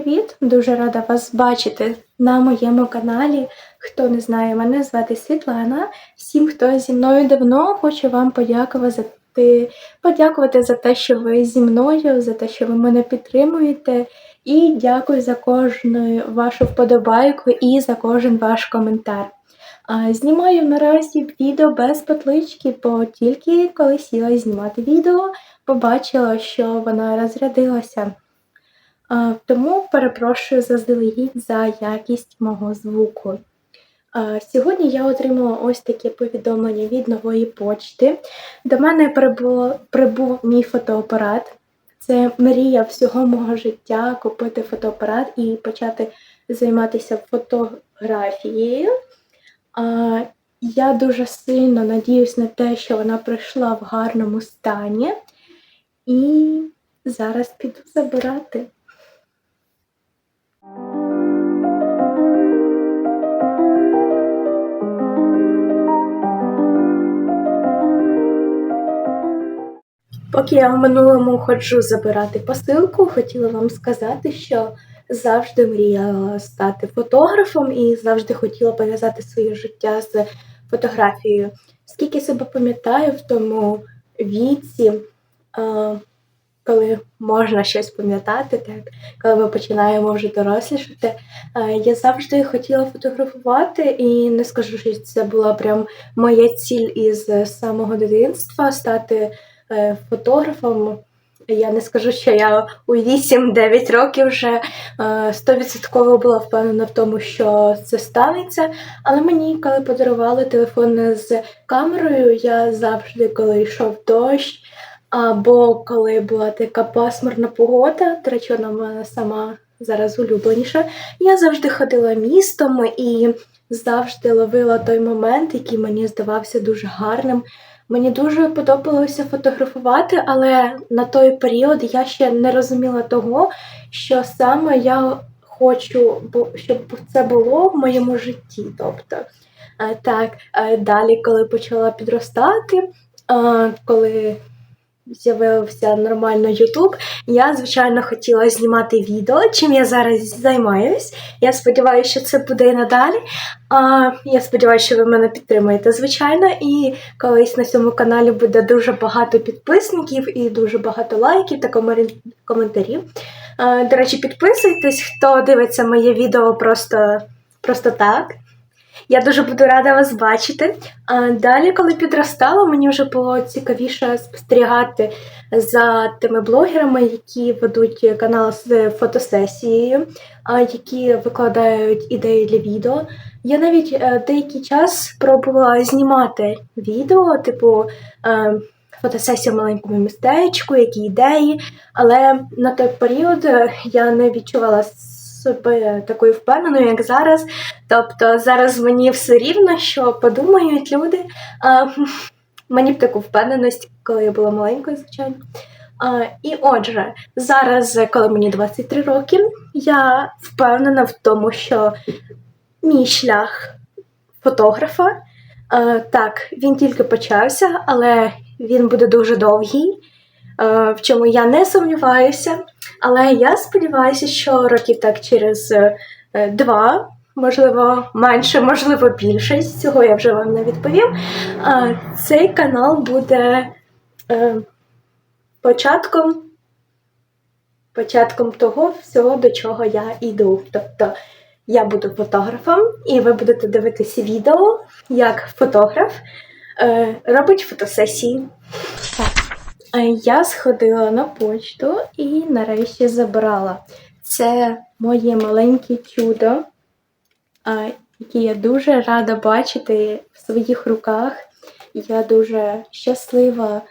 привіт! Дуже рада вас бачити на моєму каналі. Хто не знає, мене звати Світлана. Всім, хто зі мною давно, хочу вам подякувати подякувати за те, що ви зі мною, за те, що ви мене підтримуєте. І дякую за кожну вашу вподобайку і за кожен ваш коментар. Знімаю наразі відео без петлички, бо тільки коли сіла знімати відео, побачила, що вона розрядилася. Тому перепрошую заздалегідь за якість мого звуку. Сьогодні я отримала ось таке повідомлення від нової почти. До мене прибуло, прибув мій фотоапарат. Це мрія всього мого життя купити фотоапарат і почати займатися фотографією. Я дуже сильно надіюсь на те, що вона прийшла в гарному стані. І зараз піду забирати. Поки я в минулому ходжу забирати посилку, хотіла вам сказати, що завжди мріяла стати фотографом і завжди хотіла пов'язати своє життя з фотографією. Скільки себе пам'ятаю в тому віці, коли можна щось пам'ятати, так, коли ми починаємо вже дорослішати, я завжди хотіла фотографувати, і не скажу, що це була прям моя ціль із самого дитинства стати е, фотографом. Я не скажу, що я у 8-9 років вже е, стовідсотково була впевнена в тому, що це станеться. Але мені, коли подарували телефон з камерою, я завжди, коли йшов дощ, або коли була така пасмурна погода, до речі, вона мене сама зараз улюбленіша, я завжди ходила містом і завжди ловила той момент, який мені здавався дуже гарним. Мені дуже подобалося фотографувати, але на той період я ще не розуміла того, що саме я хочу, щоб це було в моєму житті. Тобто, е, так, е, далі, коли почала підростати, е, коли з'явився нормально Ютуб, я, звичайно, хотіла знімати відео, чим я зараз займаюсь. Я сподіваюся, що це буде і надалі. А, я сподіваюся, що ви мене підтримуєте, звичайно, і колись на цьому каналі буде дуже багато підписників і дуже багато лайків та коментарів. А, до речі, підписуйтесь, хто дивиться моє відео просто, просто так. Я дуже буду рада вас бачити. А далі, коли підростала, мені вже було цікавіше спостерігати за тими блогерами, які ведуть канал з фотосесією, а які викладають ідеї для відео. Я навіть е, деякий час пробувала знімати відео, типу е, фотосесія в маленькому містечку, які ідеї. Але на той період е, я не відчувала себе такою впевненою, як зараз. Тобто зараз мені все рівно, що подумають люди. А, мені б таку впевненість, коли я була маленькою, звичайно. А, і отже, зараз, коли мені 23 роки, я впевнена в тому, що мій шлях фотографа, е, так, він тільки почався, але він буде дуже довгий, в чому я не сумніваюся. Але я сподіваюся, що років так через е, два, можливо, менше, можливо, більше. З цього я вже вам не відповім. е, Цей канал буде е, початком, початком того всього, до чого я йду. Тобто я буду фотографом, і ви будете дивитися відео, як фотограф е, робить фотосесії. Так. Е, Я сходила на почту і нарешті забрала. Це моє маленьке чудо, е, яке я дуже рада бачити в своїх руках. Я дуже щаслива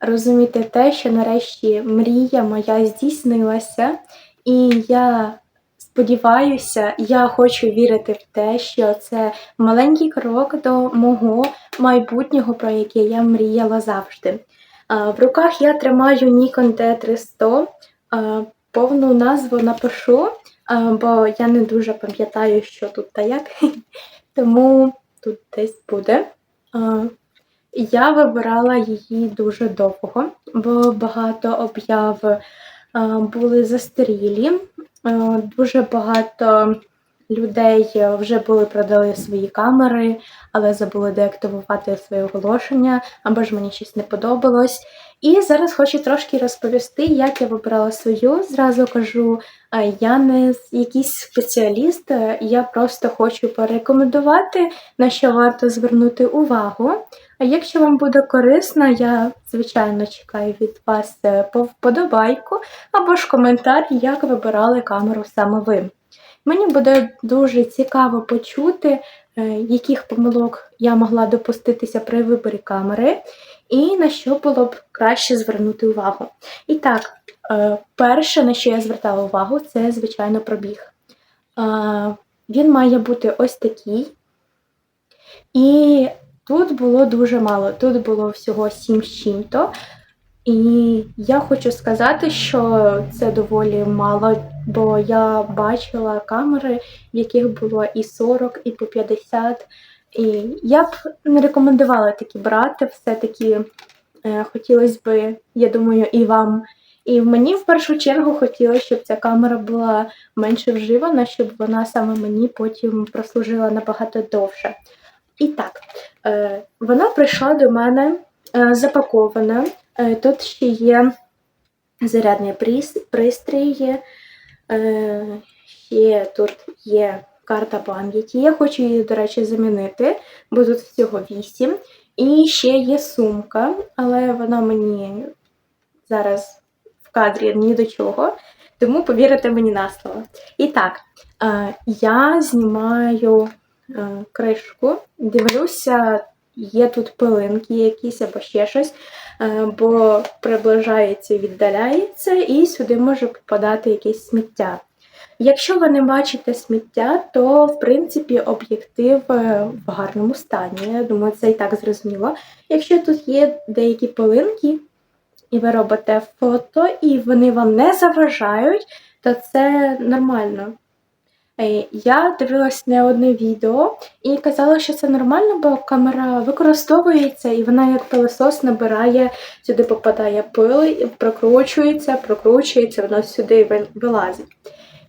розуміти те, що нарешті мрія моя здійснилася, і я сподіваюся, я хочу вірити в те, що це маленький крок до мого майбутнього, про яке я мріяла завжди. В руках я тримаю Nikon D300. Повну назву напишу, бо я не дуже пам'ятаю, що тут та як. Тому тут десь буде. Я вибирала її дуже довго, бо багато об'яв були застарілі. Дуже багато людей е, вже були продали свої камери, але забули деактивувати своє оголошення, або ж мені щось не подобалось. І зараз хочу трошки розповісти, як я вибрала свою. Зразу кажу, е, я не якийсь спеціаліст, е, я просто хочу порекомендувати, на що варто звернути увагу. А якщо вам буде корисно, я, звичайно, чекаю від вас вподобайку або ж коментар, як вибирали камеру саме ви. Мені буде дуже цікаво почути, е, яких помилок я могла допуститися при виборі камери, і на що було б краще звернути увагу. І так, е, перше, на що я звертала увагу, це, звичайно, пробіг. Е, він має бути ось такий. І тут було дуже мало. Тут було всього 7 з чим-то. І я хочу сказати, що це доволі мало, бо я бачила камери, в яких було і 40, і по 50. І я б не рекомендувала такі брати. Все-таки е, хотілося б, я думаю, і вам. І мені в першу чергу хотілося, щоб ця камера була менше вживана, щоб вона саме мені потім прослужила набагато довше. І так, е, вона прийшла до мене запакована. Е, тут ще є зарядний пристрій, е, ще тут є карта пам'яті. Я хочу її, до речі, замінити, бо тут всього 8. І ще є сумка, але вона мені зараз в кадрі ні до чого, тому повірите мені на слово. І так, е, я знімаю кришку, дивлюся, є тут пилинки якісь або ще щось. Е, бо приближається, віддаляється, і сюди може попадати якесь сміття. Якщо ви не бачите сміття, то в принципі об'єктив е, в гарному стані. Я думаю, це і так зрозуміло. Якщо тут є деякі пилинки, і ви робите фото, і вони вам не заважають, то це нормально. Е, я дивилась не одне відео і казала, що це нормально, бо камера використовується і вона як пилосос набирає, сюди попадає пил, прокручується, прокручується, воно сюди вилазить.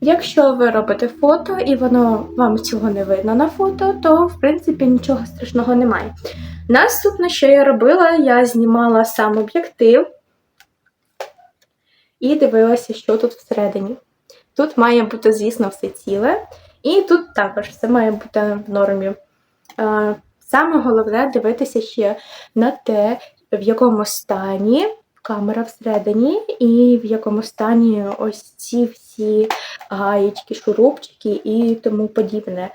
Якщо ви робите фото і воно вам цього не видно на фото, то в принципі нічого страшного немає. Наступне, що я робила, я знімала сам об'єктив і дивилася, що тут всередині. Тут має бути, звісно, все ціле. І тут також все має бути в нормі. Саме головне дивитися ще на те, в якому стані камера всередині, і в якому стані ось ці всі гаєчки, шурупчики і тому подібне.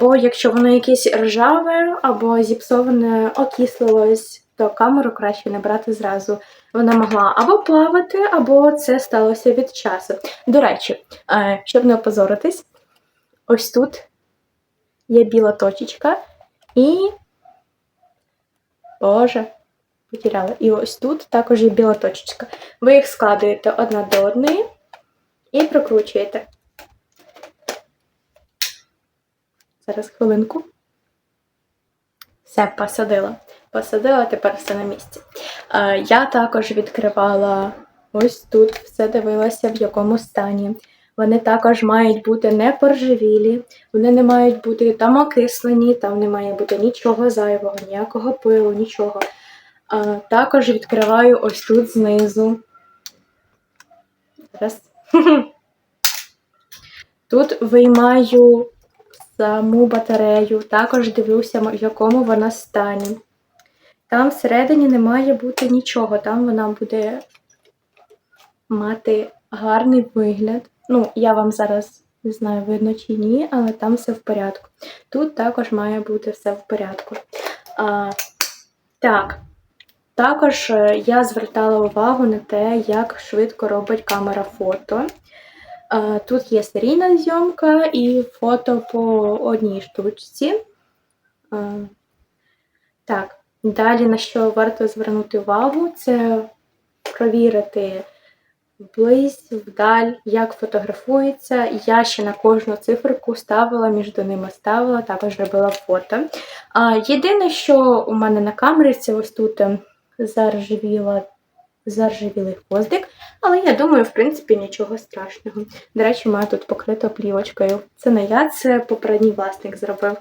Бо якщо воно якесь ржаве або зіпсоване, окислилось, то камеру краще не брати зразу вона могла або плавати, або це сталося від часу. До речі, е, щоб не опозоритись, ось тут є біла точечка, і. Боже, потеряла. І ось тут також є біла точечка. Ви їх складуєте одна до одної і прокручуєте. Зараз хвилинку. Все, посадила. Посадила, тепер все на місці. Я також відкривала ось тут, все дивилася, в якому стані. Вони також мають бути не поржевілі, вони не мають бути там окислені, там не має бути нічого зайвого, ніякого пилу, нічого. А, Також відкриваю ось тут знизу. Зараз. Тут виймаю саму батарею, також дивлюся, в якому вона стані. Там всередині не має бути нічого, там вона буде мати гарний вигляд. Ну, я вам зараз не знаю, видно чи ні, але там все в порядку. Тут також має бути все в порядку. А, Так, також е, я звертала увагу на те, як швидко робить камера фото. Тут є серійна зйомка і фото по одній штучці. Так. Далі, на що варто звернути увагу, це провірити близь, вдаль, як фотографується. Я ще на кожну циферку ставила, між ними ставила, також робила фото. А, Єдине, що у мене на камері, це ось тут ем, заржавіла заржавілий хвостик, але я думаю, в принципі, нічого страшного. До речі, маю тут покрито плівочкою. Це не я, це попередній власник зробив.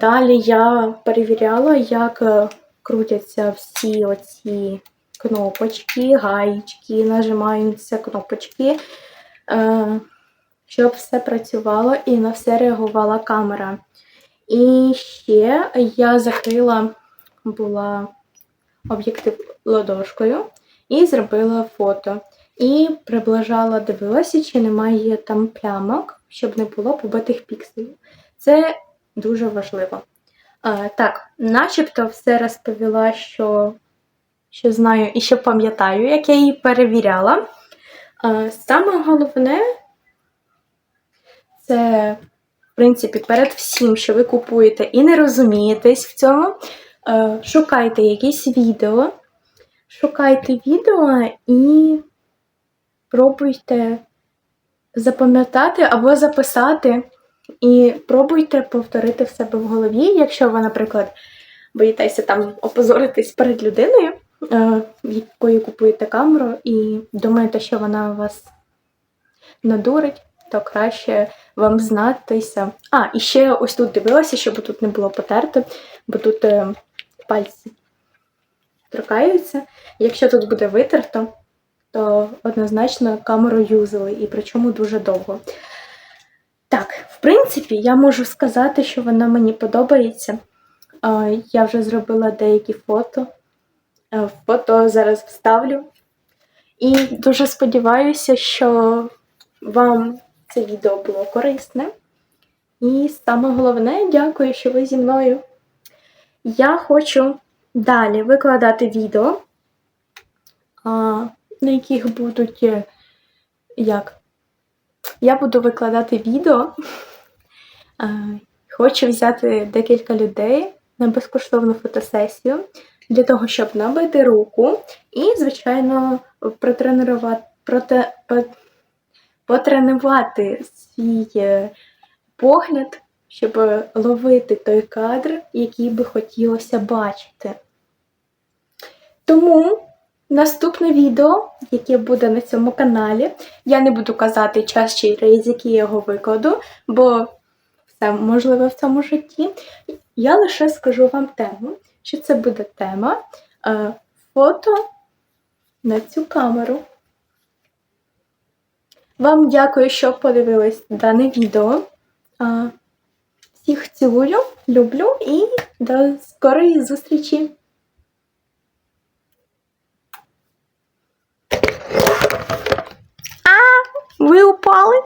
Далі я перевіряла, як е, крутяться всі оці кнопочки, гаєчки, нажимаються кнопочки, е, щоб все працювало і на все реагувала камера. І ще я закрила була об'єктив ладошкою і зробила фото. І приближала, дивилася, чи немає там плямок, щоб не було побитих пікселів. Це дуже важливо. А, так, начебто все розповіла, що, що знаю і що пам'ятаю, як я її перевіряла. А, саме головне, це, в принципі, перед всім, що ви купуєте і не розумієтесь в цьому, е, шукайте якісь відео, шукайте відео і пробуйте запам'ятати або записати. І пробуйте повторити в себе в голові, якщо ви, наприклад, боїтеся там опозоритись перед людиною, е, якою купуєте камеру, і думаєте, що вона вас надурить, то краще вам знатися. А, і ще ось тут дивилася, щоб тут не було потерто, бо тут е, пальці торкаються. Якщо тут буде витерто, то однозначно камеру юзали, і причому дуже довго. Так, в принципі, я можу сказати, що вона мені подобається. Я вже зробила деякі фото. Е, Фото зараз вставлю. І дуже сподіваюся, що вам це відео було корисне. І саме головне, дякую, що ви зі мною. Я хочу далі викладати відео, на яких будуть е, як я буду викладати відео. Хочу взяти декілька людей на безкоштовну фотосесію для того, щоб набити руку і, звичайно, протренувати, проте, потренувати свій е, погляд, щоб ловити той кадр, який би хотілося бачити. Тому. Наступне відео, яке буде на цьому каналі, я не буду казати час чи рейз, який я його викладу, бо це, можливе в цьому житті. Я лише скажу вам тему, що це буде тема е, фото на цю камеру. Вам дякую, що подивились дане відео. Е, всіх цілую, люблю і до скорої зустрічі! А, ви упали?